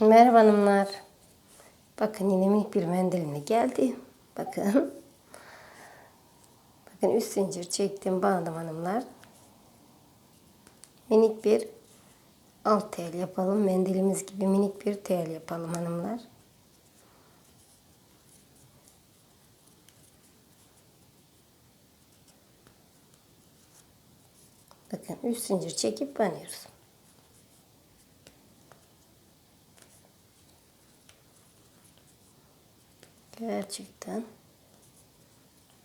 Merhaba hanımlar. Bakın yine minik bir mendilimle geldi. Bakın. Bakın üst zincir çektim bağladım hanımlar. Minik bir alt tel yapalım. Mendilimiz gibi minik bir tel yapalım hanımlar. Bakın üst zincir çekip banıyoruz. Gerçekten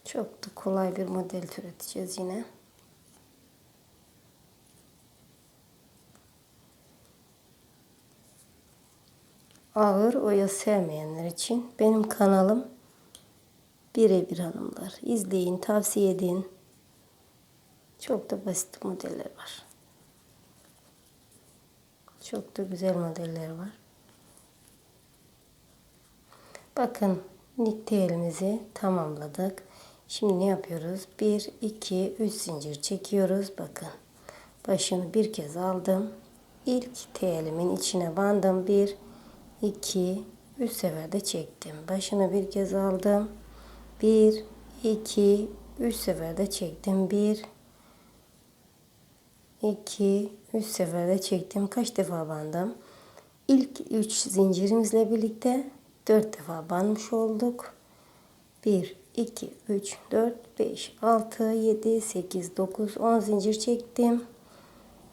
çok da kolay bir model türeteceğiz yine. Ağır oya sevmeyenler için benim kanalım birebir hanımlar. İzleyin, tavsiye edin. Çok da basit modeller var. Çok da güzel modeller var. Bakın niktelimizi tamamladık. Şimdi ne yapıyoruz? 1, 2, 3 zincir çekiyoruz. Bakın. Başını bir kez aldım. İlk telimin içine bandım. 1, 2, 3 seferde çektim. Başını bir kez aldım. 1, 2, 3 seferde çektim. 1, 2, 3 seferde çektim. Kaç defa bandım? İlk 3 zincirimizle birlikte 4 defa banmış olduk. 1, 2, 3, 4, 5, 6, 7, 8, 9, 10 zincir çektim.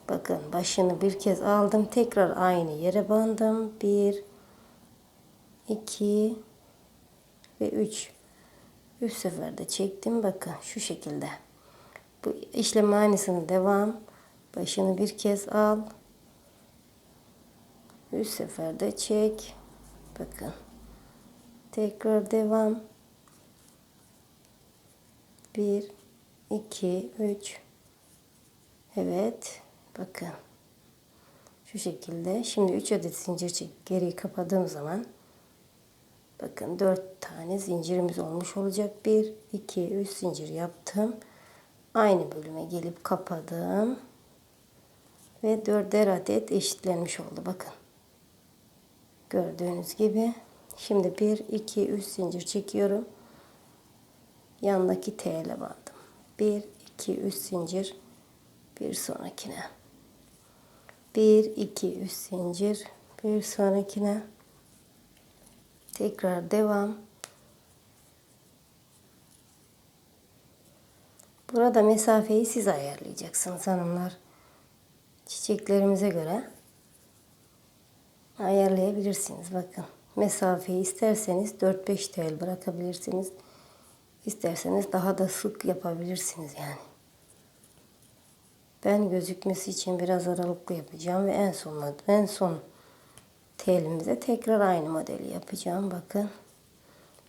Bakın başını bir kez aldım. Tekrar aynı yere bandım. 1, 2 ve 3. 3 seferde çektim. Bakın şu şekilde. Bu işlem aynısını devam. Başını bir kez al. 3 seferde çek. Bakın. Tekrar devam. 1 2 3 Evet. Bakın. Şu şekilde. Şimdi 3 adet zincir çek geriyi kapadığım zaman bakın 4 tane zincirimiz olmuş olacak. 1 2 3 zincir yaptım. Aynı bölüme gelip kapadım. Ve 4'er adet eşitlenmiş oldu. Bakın. Gördüğünüz gibi. Şimdi 1, 2, 3 zincir çekiyorum. Yanındaki T'le bandım. 1, 2, 3 zincir. Bir sonrakine. 1, 2, 3 zincir. Bir sonrakine. Tekrar devam. Burada mesafeyi siz ayarlayacaksınız hanımlar. Çiçeklerimize göre ayarlayabilirsiniz. Bakın mesafeyi isterseniz 4-5 tel bırakabilirsiniz. İsterseniz daha da sık yapabilirsiniz yani. Ben gözükmesi için biraz aralıklı yapacağım ve en son en son telimize tekrar aynı modeli yapacağım. Bakın.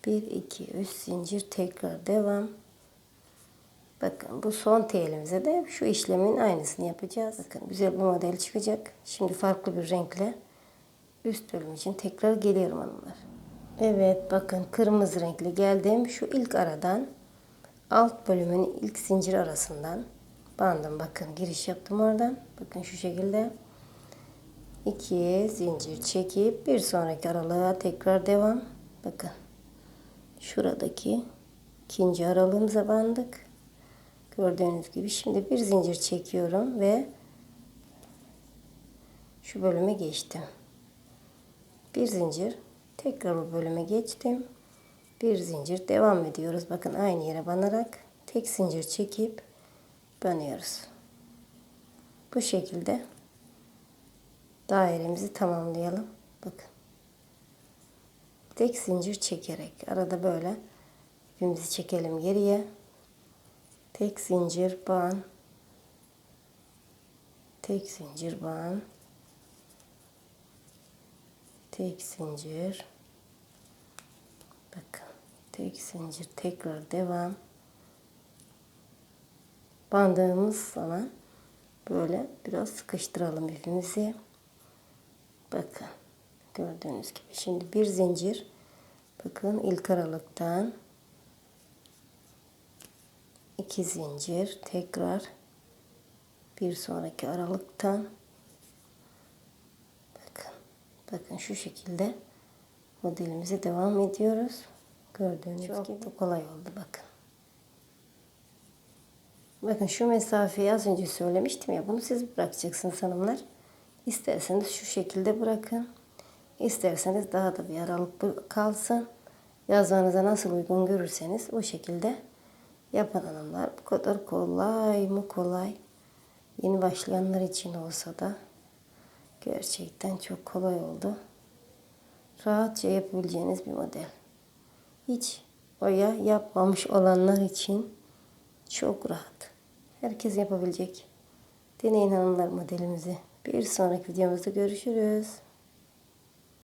1 2 3 zincir tekrar devam. Bakın bu son telimize de şu işlemin aynısını yapacağız. Bakın güzel bir model çıkacak. Şimdi farklı bir renkle üst bölüm için tekrar geliyorum hanımlar. Evet bakın kırmızı renkli geldim. Şu ilk aradan alt bölümün ilk zincir arasından bandım. Bakın giriş yaptım oradan. Bakın şu şekilde. iki zincir çekip bir sonraki aralığa tekrar devam. Bakın. Şuradaki ikinci aralığımıza bandık. Gördüğünüz gibi şimdi bir zincir çekiyorum ve şu bölüme geçtim. Bir zincir tekrar bu bölüme geçtim. Bir zincir devam ediyoruz. Bakın aynı yere banarak tek zincir çekip banıyoruz. Bu şekilde dairemizi tamamlayalım. Bakın. Tek zincir çekerek arada böyle ipimizi çekelim geriye. Tek zincir bağın. Tek zincir bağın tek zincir. Bakın tek zincir tekrar devam. Bandığımız zaman böyle biraz sıkıştıralım ipimizi bakın gördüğünüz gibi şimdi bir zincir. Bakın ilk aralıktan iki zincir. Tekrar bir sonraki aralıktan Bakın şu şekilde modelimize devam ediyoruz. Gördüğünüz gibi da kolay oldu bakın. Bakın şu mesafeyi az önce söylemiştim ya bunu siz bırakacaksınız hanımlar. İsterseniz şu şekilde bırakın. İsterseniz daha da bir aralık kalsın. Yazmanıza nasıl uygun görürseniz o şekilde yapın hanımlar. Bu kadar kolay mı kolay. Yeni başlayanlar için olsa da gerçekten çok kolay oldu. Rahatça yapabileceğiniz bir model. Hiç oya yapmamış olanlar için çok rahat. Herkes yapabilecek. Deneyin hanımlar modelimizi. Bir sonraki videomuzda görüşürüz.